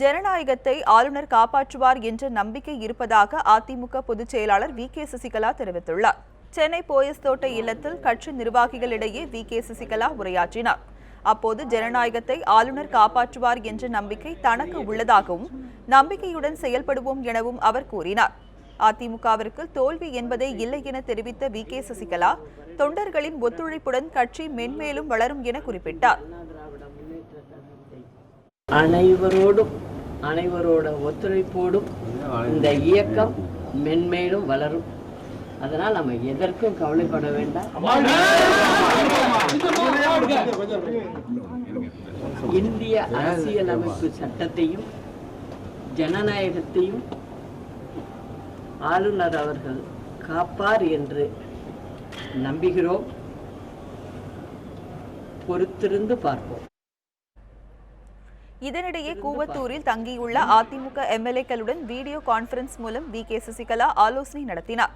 ஜனநாயகத்தை ஆளுநர் காப்பாற்றுவார் என்ற நம்பிக்கை இருப்பதாக அதிமுக பொதுச் செயலாளர் வி கே சசிகலா தெரிவித்துள்ளார். சென்னை போயஸ் தோட்ட இல்லத்தில் கட்சி நிர்வாகிகளிடையே வி கே சசிகலா உரையாற்றினார். அப்போது ஜனநாயகத்தை ஆளுநர் காப்பாற்றுவார் என்ற நம்பிக்கை தனக்கு உள்ளதாகவும் நம்பிக்கையுடன் செயல்படுவோம் எனவும் அவர் கூறினார். அதிமுகவிற்கு தோல்வி என்பதே இல்லை என தெரிவித்த வி கே சசிகலா தொண்டர்களின் ஒத்துழைப்புடன் கட்சி மென்மேலும் வளரும் என குறிப்பிட்டார். அனைவரோடும் அனைவரோட ஒத்துழைப்போடும் இந்த இயக்கம் மென்மேலும் வளரும். அதனால் நம்ம எதற்கும் கவலைப்பட வேண்டாம். இந்திய அரசியலமைப்பு சட்டத்தையும் ஜனநாயகத்தையும் ஆளுநர் அவர்கள் காப்பார் என்று நம்புகிறோம். பொறுத்திருந்து பார்ப்போம். இதனிடையே கூவத்தூரில் தங்கியுள்ள அதிமுக எம்எல்ஏக்களுடன் வீடியோ கான்பரன்ஸ் மூலம் வி கே சசிகலா ஆலோசனை நடத்தினார்.